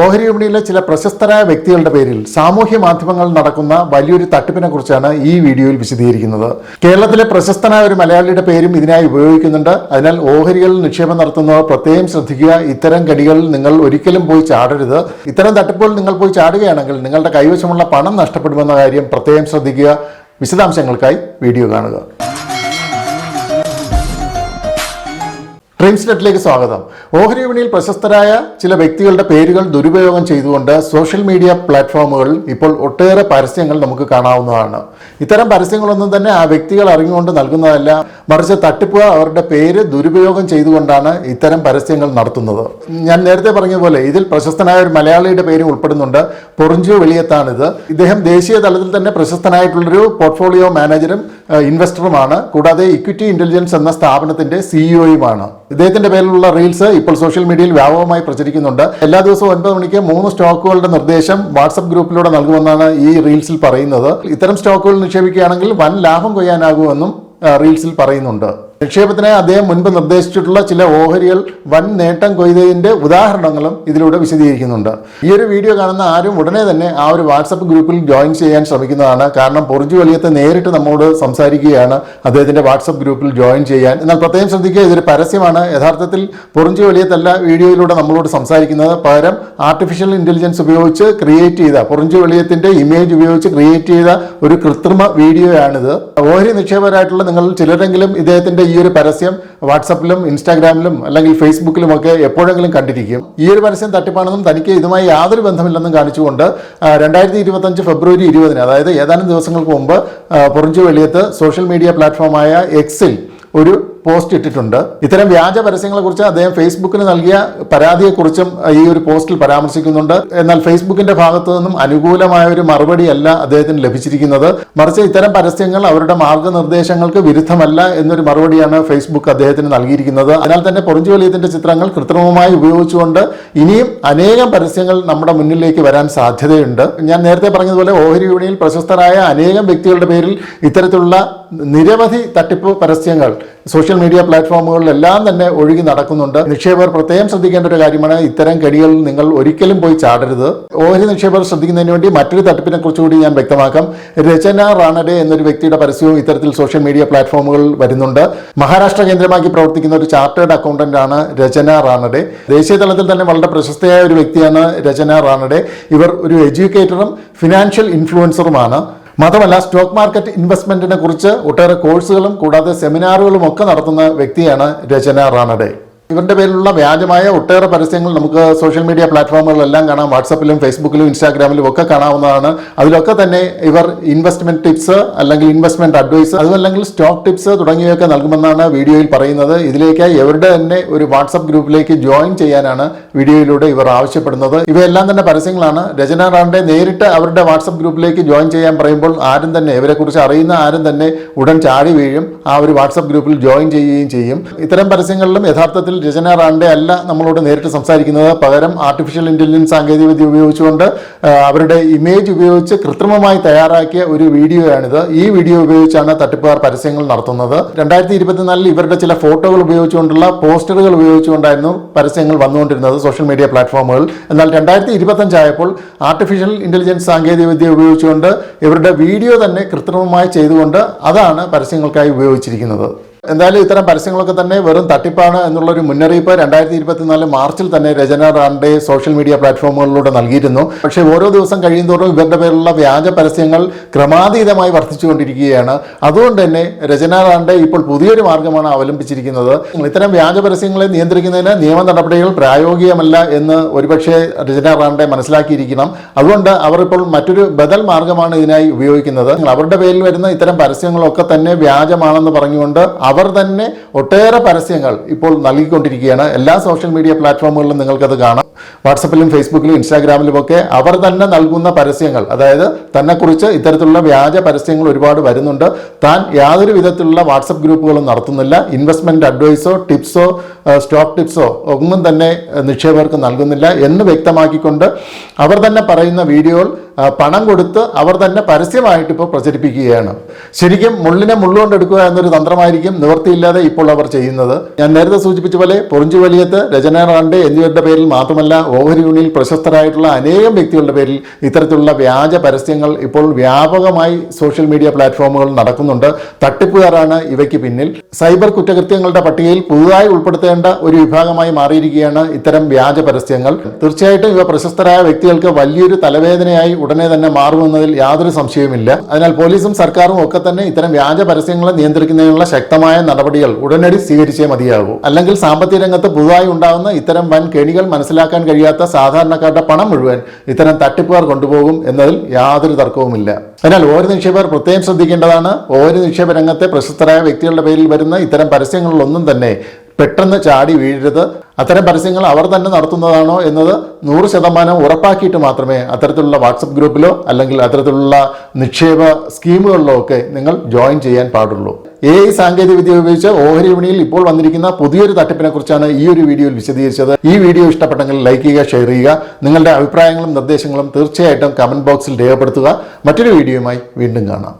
ഓഹരി വിപണിയിലെ ചില പ്രശസ്തരായ വ്യക്തികളുടെ പേരിൽ സാമൂഹ്യ മാധ്യമങ്ങളിൽ നടക്കുന്ന വലിയൊരു തട്ടിപ്പിനെ കുറിച്ചാണ് ഈ വീഡിയോയിൽ വിശദീകരിക്കുന്നത്. കേരളത്തിലെ പ്രശസ്തനായ ഒരു മലയാളിയുടെ പേരും ഇതിനായി ഉപയോഗിക്കുന്നുണ്ട്. അതിനാൽ ഓഹരികളിൽ നിക്ഷേപം നടത്തുന്നവർ പ്രത്യേകം ശ്രദ്ധിക്കുക. ഇത്തരം കടികളിൽ നിങ്ങൾ ഒരിക്കലും പോയി ചാടരുത്. ഇത്തരം തട്ടിപ്പുകൾ നിങ്ങൾ പോയി ചാടുകയാണെങ്കിൽ നിങ്ങളുടെ കൈവശമുള്ള പണം നഷ്ടപ്പെടുമെന്ന കാര്യം പ്രത്യേകം ശ്രദ്ധിക്കുക. വിശദാംശങ്ങൾക്കായി വീഡിയോ കാണുക. ഡ്രീംസ് നെറ്റിലേക്ക് സ്വാഗതം. ഓഹരി വിപണിയിൽ പ്രശസ്തരായ ചില വ്യക്തികളുടെ പേരുകൾ ദുരുപയോഗം ചെയ്തുകൊണ്ട് സോഷ്യൽ മീഡിയ പ്ലാറ്റ്ഫോമുകളിൽ ഇപ്പോൾ ഒട്ടേറെ പരസ്യങ്ങൾ നമുക്ക് കാണാവുന്നതാണ്. ഇത്തരം പരസ്യങ്ങളൊന്നും തന്നെ ആ വ്യക്തികൾ അറിഞ്ഞുകൊണ്ട് നൽകുന്നതല്ല. മറിച്ച് തട്ടിപ്പുകാർ അവരുടെ പേര് ദുരുപയോഗം ചെയ്തുകൊണ്ടാണ് ഇത്തരം പരസ്യങ്ങൾ നടത്തുന്നത്. ഞാൻ നേരത്തെ പറഞ്ഞ പോലെ ഇതിൽ പ്രശസ്തനായ ഒരു മലയാളിയുടെ പേരും ഉൾപ്പെടുന്നുണ്ട്. പൊറിഞ്ചു വെളിയത്താണിത്. ഇദ്ദേഹം ദേശീയ തലത്തിൽ തന്നെ പ്രശസ്തനായിട്ടുള്ളൊരു പോർട്ട്ഫോളിയോ മാനേജറും ഇൻവെസ്റ്ററുമാണ് കൂടാതെ ഇക്വിറ്റി ഇന്റലിജൻസ് എന്ന സ്ഥാപനത്തിന്റെ സിഇഒയുമാണ് ഇദ്ദേഹത്തിന്റെ പേരിലുള്ള റീൽസ് ഇപ്പോൾ സോഷ്യൽ മീഡിയയിൽ വ്യാപകമായി പ്രചരിക്കുന്നുണ്ട്. എല്ലാ ദിവസവും ഒൻപത് മണിക്ക് മൂന്ന് സ്റ്റോക്കുകളുടെ നിർദ്ദേശം വാട്സപ്പ് ഗ്രൂപ്പിലൂടെ നൽകുമെന്നാണ് ഈ റീൽസിൽ പറയുന്നത്. ഇത്തരം സ്റ്റോക്കുകൾ നിക്ഷേപിക്കുകയാണെങ്കിൽ വൻ ലാഭം കൊയ്യാനാകുമെന്നും റീൽസിൽ പറയുന്നുണ്ട്. നിക്ഷേപത്തിന് അദ്ദേഹം മുൻപ് നിർദ്ദേശിച്ചിട്ടുള്ള ചില ഓഹരികൾ വൻ നേട്ടം കൊയ്തതിന്റെ ഉദാഹരണങ്ങളും ഇതിലൂടെ വിശദീകരിക്കുന്നുണ്ട്. ഈ ഒരു വീഡിയോ കാണുന്ന ആരും ഉടനെ തന്നെ ആ ഒരു വാട്സപ്പ് ഗ്രൂപ്പിൽ ജോയിൻ ചെയ്യാൻ ശ്രമിക്കുന്നതാണ്. കാരണം പൊറിജു വലിയത്തെ നേരിട്ട് നമ്മോട് സംസാരിക്കുകയാണ് അദ്ദേഹത്തിന്റെ വാട്സപ്പ് ഗ്രൂപ്പിൽ ജോയിൻ ചെയ്യാൻ. എന്നാൽ പ്രത്യേകം ശ്രദ്ധിക്കുക ഇതൊരു പരസ്യമാണ്. യഥാർത്ഥത്തിൽ പൊറിഞ്ചു വലിയത്തല്ല വീഡിയോയിലൂടെ നമ്മളോട് സംസാരിക്കുന്നത്. പകരം ആർട്ടിഫിഷ്യൽ ഇന്റലിജൻസ് ഉപയോഗിച്ച് ക്രിയേറ്റ് ചെയ്ത പൊറിഞ്ചു വലിയത്തിന്റെ ഇമേജ് ഉപയോഗിച്ച് ക്രിയേറ്റ് ചെയ്ത ഒരു കൃത്രിമ വീഡിയോയാണിത്. ഓഹരി നിക്ഷേപകരായിട്ടുള്ള നിങ്ങൾ ചിലരെങ്കിലും ഇദ്ദേഹത്തിന്റെ ഈ ഒരു പരസ്യം വാട്സപ്പിലും ഇൻസ്റ്റാഗ്രാമിലും അല്ലെങ്കിൽ ഫേസ്ബുക്കിലും ഒക്കെ എപ്പോഴെങ്കിലും കണ്ടിരിക്കും. ഈ ഒരു പരസ്യം തട്ടിപ്പാണെന്നും തനിക്ക് ഇതുമായി യാതൊരു ബന്ധമില്ലെന്നും കാണിച്ചുകൊണ്ട് രണ്ടായിരത്തി ഇരുപത്തഞ്ച് ഫെബ്രുവരി ഇരുപതിന് അതായത് ഏതാനും ദിവസങ്ങൾക്ക് മുമ്പ് പുറഞ്ചു വെളിയത്ത് സോഷ്യൽ മീഡിയ പ്ലാറ്റ്ഫോമായ എക്സിൽ ഒരു പോസ്റ്റ് ഇട്ടിട്ടുണ്ട്. ഇത്തരം വ്യാജ പരസ്യങ്ങളെ കുറിച്ച് അദ്ദേഹം ഫേസ്ബുക്കിന് നൽകിയ പരാതിയെക്കുറിച്ചും ഈ ഒരു പോസ്റ്റിൽ പരാമർശിക്കുന്നുണ്ട്. എന്നാൽ ഫേസ്ബുക്കിന്റെ ഭാഗത്തു നിന്നും അനുകൂലമായ ഒരു മറുപടിയല്ല അദ്ദേഹത്തിന് ലഭിച്ചിരിക്കുന്നത്. മറിച്ച് ഇത്തരം പരസ്യങ്ങൾ അവരുടെ മാർഗനിർദ്ദേശങ്ങൾക്ക് വിരുദ്ധമല്ല എന്നൊരു മറുപടിയാണ് ഫേസ്ബുക്ക് അദ്ദേഹത്തിന് നൽകിയിരിക്കുന്നത്. അതിനാൽ തന്നെ പൊറിഞ്ചുവലിയത്തിന്റെ ചിത്രങ്ങൾ കൃത്രിമമായി ഉപയോഗിച്ചുകൊണ്ട് ഇനിയും അനേകം പരസ്യങ്ങൾ നമ്മുടെ മുന്നിലേക്ക് വരാൻ സാധ്യതയുണ്ട്. ഞാൻ നേരത്തെ പറഞ്ഞതുപോലെ ഓഹരി വിപണിയിൽ പ്രശസ്തരായ അനേകം വ്യക്തികളുടെ പേരിൽ ഇത്തരത്തിലുള്ള നിരവധി തട്ടിപ്പ് പരസ്യങ്ങൾ സോഷ്യൽ മീഡിയ പ്ലാറ്റ്ഫോമുകളിലെല്ലാം തന്നെ ഒഴുകി നടക്കുന്നുണ്ട്. നിക്ഷേപകർ പ്രത്യേകം ശ്രദ്ധിക്കേണ്ട ഒരു കാര്യമാണ് ഇത്തരം കെടികൾ നിങ്ങൾ ഒരിക്കലും പോയി ചാടരുത്. ഓഹരി നിക്ഷേപകർ ശ്രദ്ധിക്കുന്നതിന് വേണ്ടി മറ്റൊരു തട്ടിപ്പിനെ കുറിച്ചുകൂടി ഞാൻ വ്യക്തമാക്കാം. രചന റാണഡെ എന്നൊരു വ്യക്തിയുടെ പരസ്യവും ഇത്തരത്തിൽ സോഷ്യൽ മീഡിയ പ്ലാറ്റ്ഫോമുകളിൽ വരുന്നുണ്ട്. മഹാരാഷ്ട്ര കേന്ദ്രമാക്കി പ്രവർത്തിക്കുന്ന ഒരു ചാർട്ടേഡ് അക്കൗണ്ടന്റ് ആണ് രചന റാണഡെ. ദേശീയ തലത്തിൽ തന്നെ വളരെ പ്രശസ്തയായ ഒരു വ്യക്തിയാണ് രചന റാണഡെ. ഇവർ ഒരു എഡ്യൂക്കേറ്ററും ഫിനാൻഷ്യൽ ഇൻഫ്ലുവൻസറുമാണ്. മാത്രമല്ല സ്റ്റോക്ക് മാർക്കറ്റ് ഇൻവെസ്റ്റ്മെന്റിനെ കുറിച്ച് ഒട്ടേറെ കോഴ്സുകളും കൂടാതെ സെമിനാറുകളും ഒക്കെ നടത്തുന്ന വ്യക്തിയാണ് രചന റാണഡെ. ഇവരുടെ പേരിലുള്ള വ്യാജമായ ഒട്ടേറെ പരസ്യങ്ങൾ നമുക്ക് സോഷ്യൽ മീഡിയ പ്ലാറ്റ്ഫോമുകളിലെല്ലാം കാണാം. വാട്സപ്പിലും ഫേസ്ബുക്കിലും ഇൻസ്റ്റാഗ്രാമിലും ഒക്കെ കാണാവുന്നതാണ്. അതിലൊക്കെ തന്നെ ഇവർ ഇൻവെസ്റ്റ്മെന്റ് ടിപ്സ് അല്ലെങ്കിൽ ഇൻവെസ്റ്റ്മെന്റ് അഡ്വൈസ് അതുമല്ലെങ്കിൽ സ്റ്റോക്ക് ടിപ്സ് തുടങ്ങിയൊക്കെ നൽകുമെന്നാണ് വീഡിയോയിൽ പറയുന്നത്. ഇതിലേക്ക് ഇവരുടെ തന്നെ ഒരു വാട്സപ്പ് ഗ്രൂപ്പിലേക്ക് ജോയിൻ ചെയ്യാനാണ് വീഡിയോയിലൂടെ ഇവർ ആവശ്യപ്പെടുന്നത്. ഇവയെല്ലാം തന്നെ പരസ്യങ്ങളാണ്. രചന റാണ്ടെ നേരിട്ട് അവരുടെ വാട്സപ്പ് ഗ്രൂപ്പിലേക്ക് ജോയിൻ ചെയ്യാൻ പറയുമ്പോൾ ആരും തന്നെ ഇവരെക്കുറിച്ച് അറിയുന്ന ആരും തന്നെ ഉടൻ ചാടി വീഴും. ആ ഒരു വാട്സപ്പ് ഗ്രൂപ്പിൽ ജോയിൻ ചെയ്യുകയും ചെയ്യും. ഇത്തരം പരസ്യങ്ങളിലും യഥാർത്ഥത്തിൽ രചന റാണ്ടെ അല്ല നമ്മളോട് നേരിട്ട് സംസാരിക്കുന്നത്. പകരം ആർട്ടിഫിഷ്യൽ ഇന്റലിജൻസ് സാങ്കേതികവിദ്യ ഉപയോഗിച്ചുകൊണ്ട് അവരുടെ ഇമേജ് ഉപയോഗിച്ച് കൃത്രിമമായി തയ്യാറാക്കിയ ഒരു വീഡിയോയാണിത്. ഈ വീഡിയോ ഉപയോഗിച്ചാണ് തട്ടിപ്പുകാർ പരസ്യങ്ങൾ നടത്തുന്നത്. രണ്ടായിരത്തി ഇരുപത്തിനാലിൽ ഇവരുടെ ചില ഫോട്ടോകൾ ഉപയോഗിച്ചുകൊണ്ടുള്ള പോസ്റ്ററുകൾ ഉപയോഗിച്ചുകൊണ്ടായിരുന്നു പരസ്യങ്ങൾ വന്നുകൊണ്ടിരുന്നത് സോഷ്യൽ മീഡിയ പ്ലാറ്റ്ഫോമുകൾ എന്നാൽ രണ്ടായിരത്തി ഇരുപത്തഞ്ചായപ്പോൾ ആർട്ടിഫിഷ്യൽ ഇന്റലിജൻസ് സാങ്കേതികവിദ്യ ഉപയോഗിച്ചുകൊണ്ട് ഇവരുടെ വീഡിയോ തന്നെ കൃത്രിമമായി ചെയ്തുകൊണ്ട് അതാണ് പരസ്യങ്ങൾക്കായി ഉപയോഗിച്ചിരിക്കുന്നത്. എന്തായാലും ഇത്തരം പരസ്യങ്ങളൊക്കെ തന്നെ വെറും തട്ടിപ്പാണ് എന്നുള്ള ഒരു മുന്നറിയിപ്പ് രണ്ടായിരത്തി ഇരുപത്തിനാല് മാർച്ചിൽ തന്നെ രചന റാണ്ടെ സോഷ്യൽ മീഡിയ പ്ലാറ്റ്ഫോമുകളിലൂടെ നൽകിയിരുന്നു. പക്ഷേ ഓരോ ദിവസം കഴിയുന്തോറും ഇവരുടെ പേരിലുള്ള വ്യാജ പരസ്യങ്ങൾ ക്രമാതീതമായി വർദ്ധിച്ചുകൊണ്ടിരിക്കുകയാണ്. അതുകൊണ്ട് തന്നെ രചന റാണ്ടെ ഇപ്പോൾ പുതിയൊരു മാർഗമാണ് അവലംബിച്ചിരിക്കുന്നത്. ഇത്തരം വ്യാജ പരസ്യങ്ങളെ നിയന്ത്രിക്കുന്നതിന് നിയമ നടപടികൾ പ്രായോഗികമല്ല എന്ന് ഒരുപക്ഷെ രചന റാണ്ടെ മനസ്സിലാക്കിയിരിക്കണം. അതുകൊണ്ട് അവർ ഇപ്പോൾ മറ്റൊരു ബദൽ മാർഗമാണ് ഇതിനായി ഉപയോഗിക്കുന്നത്. അവരുടെ പേരിൽ വരുന്ന ഇത്തരം പരസ്യങ്ങളൊക്കെ തന്നെ വ്യാജമാണെന്ന് പറഞ്ഞുകൊണ്ട് അവർ തന്നെ ഒട്ടേറെ പരസ്യങ്ങൾ ഇപ്പോൾ നൽകിക്കൊണ്ടിരിക്കുകയാണ്. എല്ലാ സോഷ്യൽ മീഡിയ പ്ലാറ്റ്ഫോമുകളിലും നിങ്ങൾക്കത് കാണാം. വാട്സപ്പിലും ഫേസ്ബുക്കിലും ഇൻസ്റ്റാഗ്രാമിലും ഒക്കെ അവർ തന്നെ നൽകുന്ന പരസ്യങ്ങൾ അതായത് തന്നെക്കുറിച്ച് ഇത്തരത്തിലുള്ള വ്യാജ പരസ്യങ്ങൾ ഒരുപാട് വരുന്നുണ്ട്. താൻ യാതൊരു വിധത്തിലുള്ള വാട്സപ്പ് ഗ്രൂപ്പുകളും നടത്തുന്നില്ല. ഇൻവെസ്റ്റ്മെന്റ് അഡ്വൈസോ ടിപ്സോ സ്റ്റോക്ക് ടിപ്സോ ഒന്നും തന്നെ നിക്ഷേപകർക്ക് നൽകുന്നില്ല എന്ന് വ്യക്തമാക്കിക്കൊണ്ട് അവർ തന്നെ പറയുന്ന വീഡിയോകൾ പണം കൊടുത്ത് അവർ തന്നെ പരസ്യമായിട്ട് ഇപ്പോൾ പ്രചരിപ്പിക്കുകയാണ്. ശരിക്കും മുള്ളിനെ മുള്ളുകൊണ്ടെടുക്കുക എന്നൊരു തന്ത്രമായിരിക്കും നിവൃത്തിയില്ലാതെ ഇപ്പോൾ അവർ ചെയ്യുന്നത്. ഞാൻ നേരത്തെ സൂചിപ്പിച്ച പോലെ പൊറിഞ്ചു വലിയത്ത് രചന റാണ്ടെ എന്നിവരുടെ പേരിൽ മാത്രമല്ല ഓഹരി യൂണിയനിൽ പ്രശസ്തരായിട്ടുള്ള അനേകം വ്യക്തികളുടെ പേരിൽ ഇത്തരത്തിലുള്ള വ്യാജ പരസ്യങ്ങൾ ഇപ്പോൾ വ്യാപകമായി സോഷ്യൽ മീഡിയ പ്ലാറ്റ്ഫോമുകൾ നടക്കുന്നുണ്ട്. തട്ടിപ്പുകാരാണ് ഇവയ്ക്ക് പിന്നിൽ. സൈബർ കുറ്റകൃത്യങ്ങളുടെ പട്ടികയിൽ പുതുതായി ഉൾപ്പെടുത്തേണ്ട ഒരു വിഭാഗമായി മാറിയിരിക്കുകയാണ് ഇത്തരം വ്യാജ പരസ്യങ്ങൾ. തീർച്ചയായിട്ടും ഇവ പ്രശസ്തരായ വ്യക്തികൾക്ക് വലിയൊരു തലവേദനയായി ഉടനെ തന്നെ മാറുമെന്നതിൽ യാതൊരു സംശയവുമില്ല. അതിനാൽ പോലീസും സർക്കാരും ഒക്കെ തന്നെ ഇത്തരം വ്യാജ പരസ്യങ്ങളെ നിയന്ത്രിക്കുന്നതിനുള്ള ശക്തമായ നടപടികൾ ഉടനടി സ്വീകരിച്ചേ മതിയാകൂ. അല്ലെങ്കിൽ സാമ്പത്തിക രംഗത്ത് പുതുതായി ഉണ്ടാകുന്ന ഇത്തരം വൻ കെണികൾ മനസ്സിലാക്കാൻ കഴിയാത്ത സാധാരണക്കാരുടെ പണം മുഴുവൻ ഇത്തരം തട്ടിപ്പുകാർ കൊണ്ടുപോകും എന്നതിൽ യാതൊരു തർക്കവുമില്ല. അതിനാൽ ഓരോ നിക്ഷേപകർ പ്രത്യേകം ശ്രദ്ധിക്കേണ്ടതാണ്. ഓരോ നിക്ഷേപ രംഗത്തെ പ്രശസ്തരായ വ്യക്തികളുടെ പേരിൽ വരുന്ന ഇത്തരം പരസ്യങ്ങളിലൊന്നും തന്നെ പെട്ടെന്ന് ചാടി വീഴരുത്. അത്തരം പരസ്യങ്ങൾ അവർ തന്നെ നടത്തുന്നതാണോ എന്നത് നൂറ് ശതമാനം ഉറപ്പാക്കിയിട്ട് മാത്രമേ അത്തരത്തിലുള്ള വാട്സപ്പ് ഗ്രൂപ്പിലോ അല്ലെങ്കിൽ അത്തരത്തിലുള്ള നിക്ഷേപ സ്കീമുകളിലോ ഒക്കെ നിങ്ങൾ ജോയിൻ ചെയ്യാൻ പാടുള്ളൂ. എ ഐ സാങ്കേതിക വിദ്യ ഉപയോഗിച്ച് ഓഹരി വിപണിയിൽ ഇപ്പോൾ വന്നിരിക്കുന്ന പുതിയൊരു തട്ടിപ്പിനെ കുറിച്ചാണ് ഈ ഒരു വീഡിയോയിൽ വിശദീകരിച്ചത്. ഈ വീഡിയോ ഇഷ്ടപ്പെട്ടെങ്കിൽ ലൈക്ക് ചെയ്യുക ഷെയർ ചെയ്യുക. നിങ്ങളുടെ അഭിപ്രായങ്ങളും നിർദ്ദേശങ്ങളും തീർച്ചയായിട്ടും കമന്റ് ബോക്സിൽ രേഖപ്പെടുത്തുക. മറ്റൊരു വീഡിയോയുമായി വീണ്ടും കാണാം.